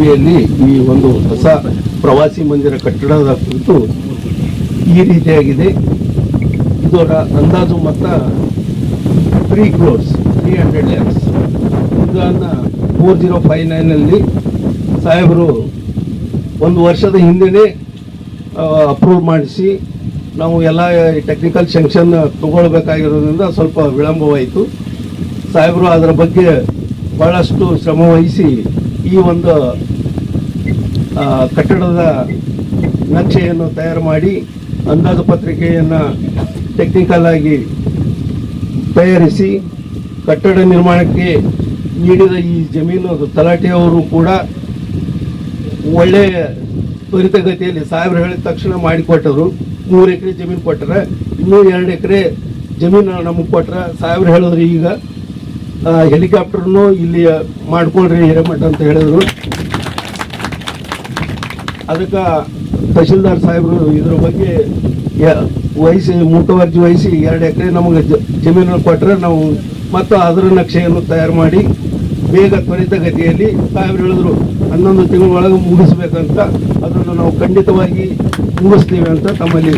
ಅಡಿಯಲ್ಲಿ ಈ ಒಂದು ಹೊಸ ಪ್ರವಾಸಿ ಮಂದಿರ ಕಟ್ಟಡದ ಕುರಿತು ಈ ರೀತಿಯಾಗಿದೆ. ಇದರ ಅಂದಾಜು ಮೊತ್ತ three crores three hundred lakhs ಇದನ್ನು ಫೋರ್ ಜೀರೋ ಫೈವ್ ನೈನಲ್ಲಿ ಸಾಹೇಬರು ಒಂದು ವರ್ಷದ ಹಿಂದೆಯೇ ಅಪ್ರೂವ್ ಮಾಡಿಸಿ, ನಾವು ಎಲ್ಲ ಟೆಕ್ನಿಕಲ್ ಸೆಂಕ್ಷನ್ ತಗೊಳ್ಬೇಕಾಗಿರೋದ್ರಿಂದ ಸ್ವಲ್ಪ ವಿಳಂಬವಾಯಿತು. ಸಾಹೇಬರು ಅದರ ಬಗ್ಗೆ ಭಾಳಷ್ಟು ಶ್ರಮವಹಿಸಿ ಈ ಒಂದು ಕಟ್ಟಡದ ನಕ್ಷೆಯನ್ನು ತಯಾರು ಮಾಡಿ ಅಂದಾಜು ಪತ್ರಿಕೆಯನ್ನು ಟೆಕ್ನಿಕಲ್ ಆಗಿ ತಯಾರಿಸಿ ಕಟ್ಟಡ ನಿರ್ಮಾಣಕ್ಕೆ ನೀಡಿದ ಈ ಜಮೀನು ತಲಾಟೆಯವರು ಕೂಡ ಒಳ್ಳೆಯ ತ್ವರಿತಗತಿಯಲ್ಲಿ ಸಾಹೇಬ್ರು ಹೇಳಿದ ತಕ್ಷಣ ಮಾಡಿಕೊಟ್ಟರು. ಮೂರು ಎಕರೆ ಜಮೀನು ಕೊಟ್ಟರೆ, ಇನ್ನೂ ಎರಡು ಎಕರೆ ಜಮೀನು ನಮಗೆ ಕೊಟ್ಟರೆ ಸಾಹೇಬ್ರು ಹೇಳಿದ್ರು ಈಗ. ಹೆಲಿಕಾಪ್ಟರ್ನು ಇಲ್ಲಿ ಮಾಡ್ಕೊಳ್ರಿ ಹಿರೇಮಠ ಅಂತ ಹೇಳಿದ್ರು. ಅದಕ್ಕೆ ತಹಶೀಲ್ದಾರ್ ಸಾಹೇಬರು ಇದ್ರ ಬಗ್ಗೆ ವಹಿಸಿ ಮುತುವರ್ಜಿ ವಹಿಸಿ ಎರಡು ಎಕರೆ ನಮಗೆ ಜಮೀನು ಕೊಟ್ಟರೆ ನಾವು ಮತ್ತು ಅದರ ನಕ್ಷೆಯನ್ನು ತಯಾರು ಮಾಡಿ ಬೇಗ ತ್ವರಿತಗತಿಯಲ್ಲಿ ಸಾಹೇಬರು ಹೇಳಿದ್ರು, ಹನ್ನೊಂದು ತಿಂಗಳೊಳಗೆ ಮುಗಿಸ್ಬೇಕಂತ ಅದನ್ನು ನಾವು ಖಂಡಿತವಾಗಿ ಮುಗಿಸ್ತೀವಿ ಅಂತ ತಮ್ಮಲ್ಲಿ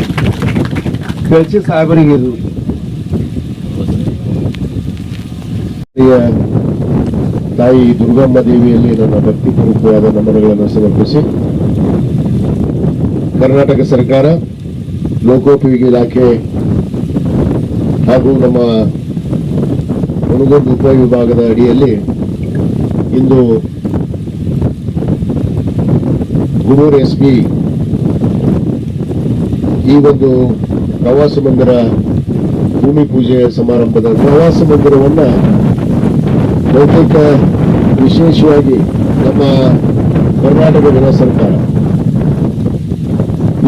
ಕಳಿಸಿ ಸಾಹೇಬರಿಗೆ ಇದು. ತಾಯಿ ದುರ್ಗಮ್ಮ ದೇವಿಯಲ್ಲಿ ನನ್ನ ಭಕ್ತಿಪೂರ್ವಕವಾದ ನಮನಗಳನ್ನು ಸಮರ್ಪಿಸಿ ಕರ್ನಾಟಕ ಸರ್ಕಾರ ಲೋಕೋಪಯೋಗಿ ಇಲಾಖೆ ಹಾಗೂ ನಮ್ಮ ಮುನಗೋಡು ಉಪವಿಭಾಗದ ಅಡಿಯಲ್ಲಿ ಇಂದು ಗುರು ಎಸ್ ಪಿ ಈ ಒಂದು ಪ್ರವಾಸ ಮಂದಿರ ಭೂಮಿ ಪೂಜೆ ಸಮಾರಂಭದ ಪ್ರವಾಸ ಮಂದಿರವನ್ನು ಬಹುತೇಕ ವಿಶೇಷವಾಗಿ ನಮ್ಮ ಕರ್ನಾಟಕ ಜನ ಸರ್ಕಾರ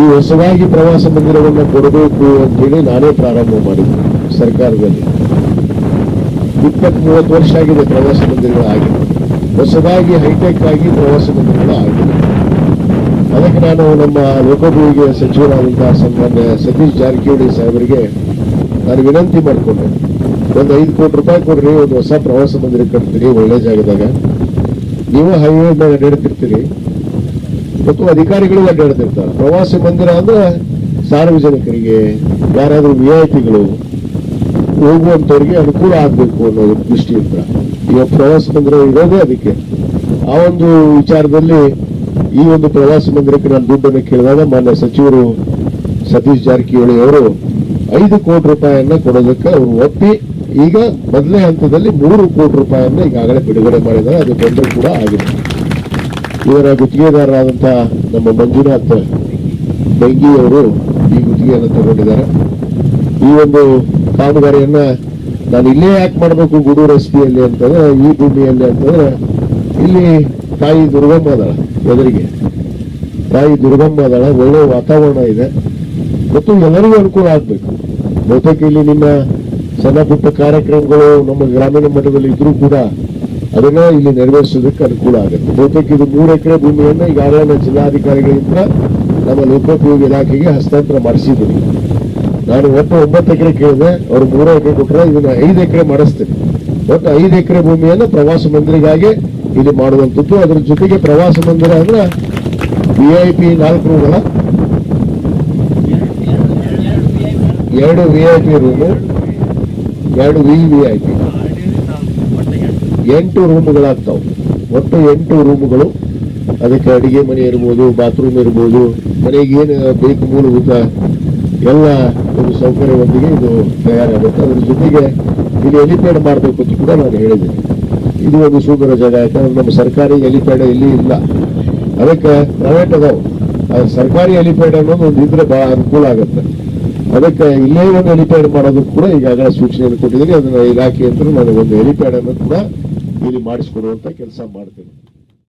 ಈ ಹೊಸದಾಗಿ ಪ್ರವಾಸ ಮಂದಿರವನ್ನು ಕೊಡಬೇಕು ಅಂತೇಳಿ ನಾನೇ ಪ್ರಾರಂಭ ಮಾಡಿದ್ದೆ ಸರ್ಕಾರದಲ್ಲಿ. ಇಪ್ಪತ್ತ್ ಮೂವತ್ತು ವರ್ಷ ಆಗಿದೆ ಪ್ರವಾಸ ಮಂದಿರಗಳು ಆಗಿದೆ ಹೊಸದಾಗಿ ಹೈಟೆಕ್ ಆಗಿ ಪ್ರವಾಸ ಮಂದಿರಗಳು ಆಗಿದೆ ಅದಕ್ಕೆ ನಾನು ನಮ್ಮ ಲೋಕೋಪಯೋಗಿ ಸಚಿವರಾದಂತಹ ಸನ್ಮಾನ್ಯ ಸತೀಶ್ ಜಾರಕಿಹೊಳಿ ಸಾಹೇಬರಿಗೆ ನಾನು ವಿನಂತಿ ಮಾಡಿಕೊಂಡೆ. ಒಂದು ಐದು ಕೋಟಿ ರೂಪಾಯಿ ಕೊಡ್ರಿ, ಒಂದು ಹೊಸ ಪ್ರವಾಸ ಮಂದಿರ ಕಟ್ತೀರಿ, ಒಳ್ಳೆ ಜಾಗದಾಗ. ನೀವು ಹೈವೇ ಮೇಲೆ ಅಡ್ಡಾಡ್ತಿರ್ತೀರಿ ಮತ್ತು ಅಧಿಕಾರಿಗಳು ಅಡ್ಡಾಡ್ತಿರ್ತಾರೆ ಪ್ರವಾಸಿ ಮಂದಿರ ಅಂದ್ರೆ ಸಾರ್ವಜನಿಕರಿಗೆ ಯಾರಾದರೂ ವಿ ಐ ಪಿಗಳು ಹೋಗುವಂತವ್ರಿಗೆ ಅನುಕೂಲ ಆಗಬೇಕು ಅನ್ನೋ ದೃಷ್ಟಿಯಿಂದ. ಈಗ ಪ್ರವಾಸ ಮಂದಿರ ಇರೋದೇ ಅದಕ್ಕೆ. ಆ ಒಂದು ವಿಚಾರದಲ್ಲಿ ಈ ಒಂದು ಪ್ರವಾಸ ಮಂದಿರಕ್ಕೆ ನಾನು ದುಡ್ಡನ್ನು ಕೇಳಿದಾಗ ಮಾನ್ಯ ಸಚಿವರು ಸತೀಶ್ ಜಾರಕಿಹೊಳಿ ಅವರು ಐದು ಕೋಟಿ ರೂಪಾಯಿಯನ್ನ ಕೊಡೋದಕ್ಕೆ ಅವರು ಒಪ್ಪಿ ಈಗ ಮೊದಲನೇ ಹಂತದಲ್ಲಿ ಮೂರು ಕೋಟಿ ರೂಪಾಯಿಯನ್ನ ಈಗಾಗಲೇ ಬಿಡುಗಡೆ ಮಾಡಿದ್ದಾರೆ. ಅದು ಟೆಂಡರ್ ಕೂಡ ಆಗಿದೆ. ಇವರ ಗುತ್ತಿಗೆದಾರರಾದಂತಹ ನಮ್ಮ ಮಂಜುನಾಥ್ ಬೆಂಗಿಯವರು ಈ ಗುತ್ತಿಗೆಯನ್ನು ತಗೊಂಡಿದ್ದಾರೆ. ಈ ಒಂದು ಕಾಮಗಾರಿಯನ್ನ ನಾನು ಇಲ್ಲೇ ಯಾಕೆ ಮಾಡಬೇಕು ಗೂಡೂರು ಎಸ್ ಪಿಯಲ್ಲಿ ಅಂತಂದ್ರೆ, ಈ ಭೂಮಿಯಲ್ಲಿ ಅಂತಂದ್ರೆ, ಇಲ್ಲಿ ತಾಯಿ ದುರ್ಗಮ್ಮ ಅದಳ ಎದುರಿಗೆ. ತಾಯಿ ದುರ್ಗಮ್ಮ ಅದಳ, ಒಳ್ಳೆ ವಾತಾವರಣ ಇದೆ. ಮತ್ತು ಎಲ್ಲರಿಗೂ ಅನುಕೂಲ ಆಗ್ಬೇಕು. ಬಹುತೇಕ ಇಲ್ಲಿ ನಿಮ್ಮ ಸಣ್ಣ ಪುಟ್ಟ ಕಾರ್ಯಕ್ರಮಗಳು ನಮ್ಮ ಗ್ರಾಮೀಣ ಮಟ್ಟದಲ್ಲಿ ಇದ್ರೂ ಕೂಡ ಅದನ್ನ ಇಲ್ಲಿ ನೆರವೇರಿಸೋದಕ್ಕೆ ಅನುಕೂಲ ಆಗುತ್ತೆ. ಬಹುತೇಕ ಇದು ಮೂರು ಎಕರೆ ಭೂಮಿಯನ್ನು ಈಗಾಗಲೇ ನಾನು ಜಿಲ್ಲಾಧಿಕಾರಿಗಳಿಂದ ನಮ್ಮ ಲೋಕೋಪಯೋಗಿ ಇಲಾಖೆಗೆ ಹಸ್ತಾಂತರ ಮಾಡಿಸಿದ್ದೀನಿ. ನಾನು ಒಟ್ಟು ಒಂಬತ್ತು ಎಕರೆ ಕೇಳಿದೆ. ಅವ್ರು ಮೂರು ಎಕರೆ ಕೊಟ್ಟರೆ ಇದನ್ನ ಐದು ಎಕರೆ ಮಾಡಿಸ್ತೀನಿ. ಒಟ್ಟು ಐದು ಎಕರೆ ಭೂಮಿಯನ್ನು ಪ್ರವಾಸ ಮಂದಿರಿಗಾಗಿ ಇಲ್ಲಿ ಮಾಡುವಂಥದ್ದು. ಅದರ ಜೊತೆಗೆ ಪ್ರವಾಸ ಮಂದಿರ ಅಂದ್ರೆ ವಿ ಐ ಪಿ ನಾಲ್ಕು ರೂಮ್ಗಳ ಎರಡು ವಿ ಐ ಪಿ ರೂಮು, ಎರಡು ವಿ ವಿ ಐ ಪಿ ಎಂಟು ರೂಮ್ಗಳಾಗ್ತಾವೆ. ಒಟ್ಟು ಎಂಟು ರೂಮುಗಳು. ಅದಕ್ಕೆ ಅಡುಗೆ ಮನೆ ಇರ್ಬೋದು, ಬಾತ್ರೂಮ್ ಇರ್ಬೋದು, ಮನೆಗೆ ಏನು ಬೇಕು ಮೂಲಭೂತ ಎಲ್ಲ ಒಂದು ಸೌಕರ್ಯದೊಂದಿಗೆ ಇದು ತಯಾರಾಗುತ್ತೆ. ಅದ್ರ ಜೊತೆಗೆ ಇಲ್ಲಿ ಎಲಿಪ್ಯಾಡ್ ಮಾಡಬೇಕು ಅಂತ ಕೂಡ ನಾನು ಹೇಳಿದ್ದೀನಿ. ಇದು ಒಂದು ಸುಂದರ ಜಾಗ, ಯಾಕಂದ್ರೆ ನಮ್ಮ ಸರ್ಕಾರಿ ಎಲಿಪ್ಯಾಡ್ ಇಲ್ಲಿ ಇಲ್ಲ. ಅದಕ್ಕೆ ಪ್ರೈವೇಟ್ ಅದಾವೆ ಅದು ಸರ್ಕಾರಿ ಎಲಿಪ್ಯಾಡ್ ಅನ್ನೋದು ಒಂದು ಇದ್ರೆ ಭಾಳ ಅನುಕೂಲ ಆಗುತ್ತೆ. ಅದಕ್ಕೆ ಇಲ್ಲೇ ಒಂದು ಎಲಿಪ್ಯಾಡ್ ಮಾಡೋದಕ್ಕೆ ಕೂಡ ಈಗಾಗಲೇ ಸೂಚನೆಯನ್ನು ಕೊಟ್ಟಿದ್ದೀನಿ. ಅದನ್ನು ಇಲಾಖೆ ಅಂತ ನಾನು ಒಂದು ಎಲಿಪ್ಯಾಡ್ ಅನ್ನು ಕೂಡ ಇಲ್ಲಿ ಮಾಡಿಸ್ಕೊಡುವಂಥ ಕೆಲಸ ಮಾಡ್ತೀನಿ.